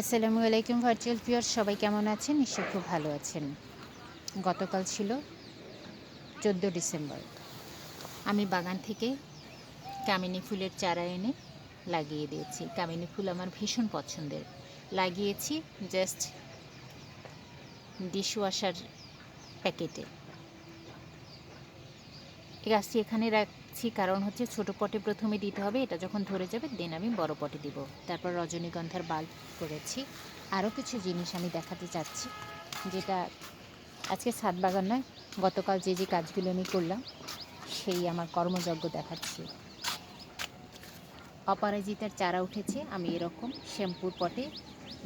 আসসালামু আলাইকুম virtual pure সবাই কেমন আছেন? নিশ্চয়ই খুব ভালো আছেন। গতকাল ছিল চোদ্দ ডিসেম্বর। আমি বাগান থেকে কামিনী ফুলের চারা এনে লাগিয়ে দিয়েছি। কামিনী ফুল আমার ভীষণ পছন্দের। লাগিয়েছি জাস্ট ডিশওয়াশার প্যাকেটে গাছটি এখানে রাখছি কারণ হচ্ছে ছোট পটে প্রথমে দিতে হবে, এটা যখন ধরে যাবে দেন আমি বড় পটে দিব। তারপর রজনীগন্ধার বাল্ব করেছি। আরও কিছু জিনিস আমি দেখাতে চাচ্ছি, যেটা আজকে ছাদ বাগান নয়, গতকাল যে যে কাজগুলো আমি করলাম, সেই আমার কর্মযজ্ঞ দেখাচ্ছি। অপরাজিতার চারা উঠেছে, আমি এরকম শ্যাম্পুর পটে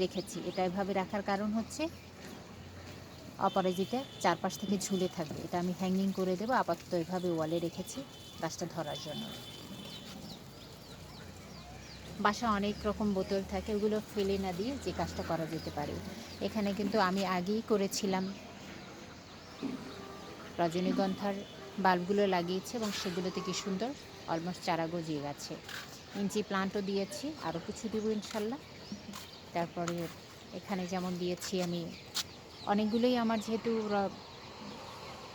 রেখেছি। এটা এভাবে রাখার কারণ হচ্ছে অপরাজিতা চারপাশ থেকে ঝুলে থাকবে। এটা আমি হ্যাঙ্গিং করে দেবো। আপাতত এভাবে ওয়ালে রেখেছি গাছটা ধরার জন্য। বাসা অনেক রকম বোতল থাকে, ওগুলো ফেলে না দিয়ে যে কাজটা করা যেতে পারে। এখানে কিন্তু আমি আগেই করেছিলাম। রজনীগন্ধার বাল্বগুলো লাগিয়েছি এবং সেগুলোতে কি সুন্দর অলমোস্ট চারা গজিয়ে গেছে। ইঞ্চি প্লান্টও দিয়েছি আরও কিছু দেবো ইনশাল্লাহ। তারপরে এখানে যেমন দিয়েছি আমি অনেকগুলোই আমার যেহেতু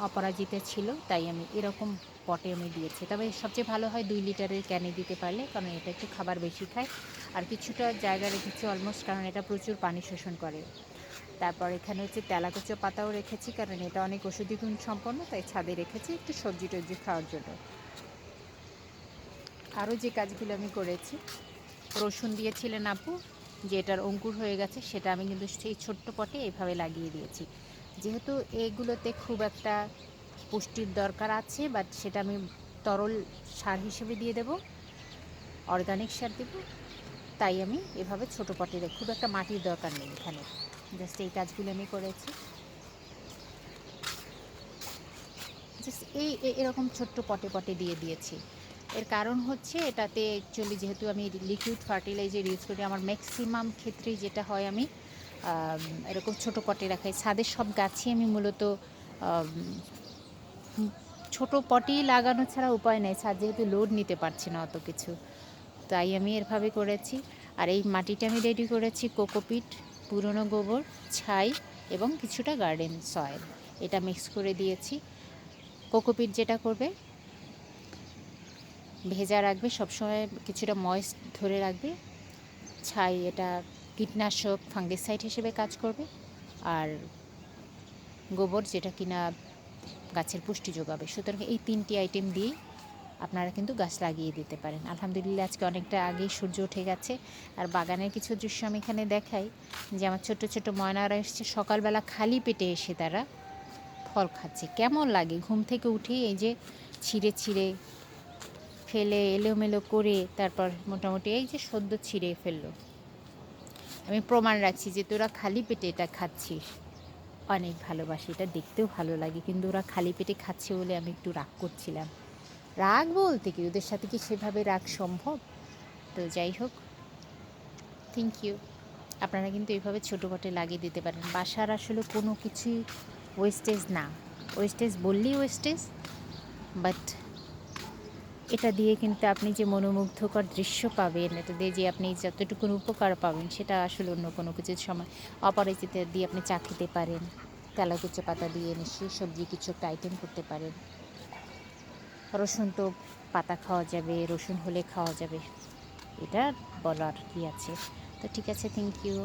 অপরাজিতা ছিল, তাই আমি এরকম পটে আমি দিয়েছি। তবে সবচেয়ে ভালো হয় দুই লিটারের ক্যানে দিতে পারলে, কারণ এটা একটু খাবার বেশি খায়। আর কিছুটা জায়গা রেখেছি অলমোস্ট কারণ এটা প্রচুর পানি শোষণ করে। তারপর এখানে হচ্ছে তেলাকুচো পাতাও রেখেছি, কারণ এটা অনেক ওষুধি গুণ সম্পন্ন, তাই ছাদে রেখেছি একটু সবজি টবজি খাওয়ার জন্য। আরও যে কাজগুলো আমি করেছি, রসুন দিয়েছিলেন আপু যে এটার অঙ্কুর হয়ে গেছে, সেটা আমি কিন্তু সেই ছোট্ট পটে এইভাবে লাগিয়ে দিয়েছি। যেহেতু এগুলোতে খুব একটা পুষ্টির দরকার আছে বাট সেটা আমি তরল সার হিসেবে দিয়ে দেব অর্গানিক সার দেব, তাই আমি এভাবে ছোট পটে রেখে খুব একটা মাটির দরকার নেই এখানে। জাস্ট এই কাজগুলো আমি করেছি। জাস্ট এই এরকম ছোট্ট পটে পটে দিয়ে দিয়েছি। এর কারণ হচ্ছে এটাতে অ্যাকচুয়ালি যেহেতু আমি লিকুইড ফার্টিলাইজার ইউজ করি, আমার ম্যাক্সিমাম ক্ষেত্রেই যেটা হয় আমি এরকম ছোট পটে রাখাই। ছাদের সব গাছই আমি মূলত ছোট পটেই লাগানো ছাড়া উপায় নেই। ছাদ যেহেতু লোড নিতে পারছি না অত কিছু। তাই আমি এরভাবে করেছি। আর এই মাটিটা আমি রেডি করেছি কোকোপিট পুরনো গোবর, ছাই এবং কিছুটা গার্ডেন সয়েল এটা মিক্স করে দিয়েছি। কোকোপিট যেটা করবে ভেজা রাখবে, সবসময় কিছুটা ময়েস্ট ধরে রাখবে। ছাই এটা কীটনাশক ফাঙ্গিসাইড হিসেবে কাজ করবে। আর গোবর যেটা কিনা গাছের পুষ্টি যোগাবে। সুতরাং এই তিনটি আইটেম দিয়েই আপনারা কিন্তু গাছ লাগিয়ে দিতে পারেন। আলহামদুলিল্লাহ, আজকে অনেকটা আগেই সূর্য উঠে গেছে। আর বাগানের কিছু দৃশ্য আমি এখানে দেখাই, যে আমার ছোট ছোট ময়নারা এসছে। সকালবেলা খালি পেটে এসে তারা ফল খাচ্ছে। কেমন লাগে? ঘুম থেকে উঠেই এই যে ছিঁড়ে ছিঁড়ে ফেলে এলোমেলো করে তারপর মোটামুটি এই যে সদ্য ছিঁড়ে ফেলল। আমি প্রমাণ রাখছি যে তোরা খালি পেটে এটা খাচ্ছিস। অনেক ভালোবাসি, এটা দেখতেও ভালো লাগে, কিন্তু ওরা খালি পেটে খাচ্ছে বলে আমি একটু রাগ করছিলাম। রাগ বলতে কি? ওদের সাথে কি সেভাবে রাগ সম্ভব? তো যাই হোক। থ্যাংক ইউ আপনারা কিন্তু এইভাবে ছোটো খাটো লাগিয়ে দিতে পারেন। বাসার আসলে কোনো কিছুই ওয়েস্টেজ না। ওয়েস্টেজ বললেই ওয়েস্টেজ বাট এটা দিয়ে কিন্তু আপনি যে মনোমুগ্ধকর দৃশ্য পাবেন, এটা দিয়ে যে আপনি যতটুকুন উপকার পাবেন, সেটা আসলে অন্য কোনো কিছুর সময় অপরিচিত দিয়ে আপনি চা খেতে পারেন তেলাকুচো পাতা দিয়ে নিশ্চয়ই সবজি কিছু একটা আইটেম করতে পারেন। রসুন তো পাতা খাওয়া যাবে, রসুন হলে খাওয়া যাবে, এটা বলার কি আছে? তো ঠিক আছে থ্যাংক ইউ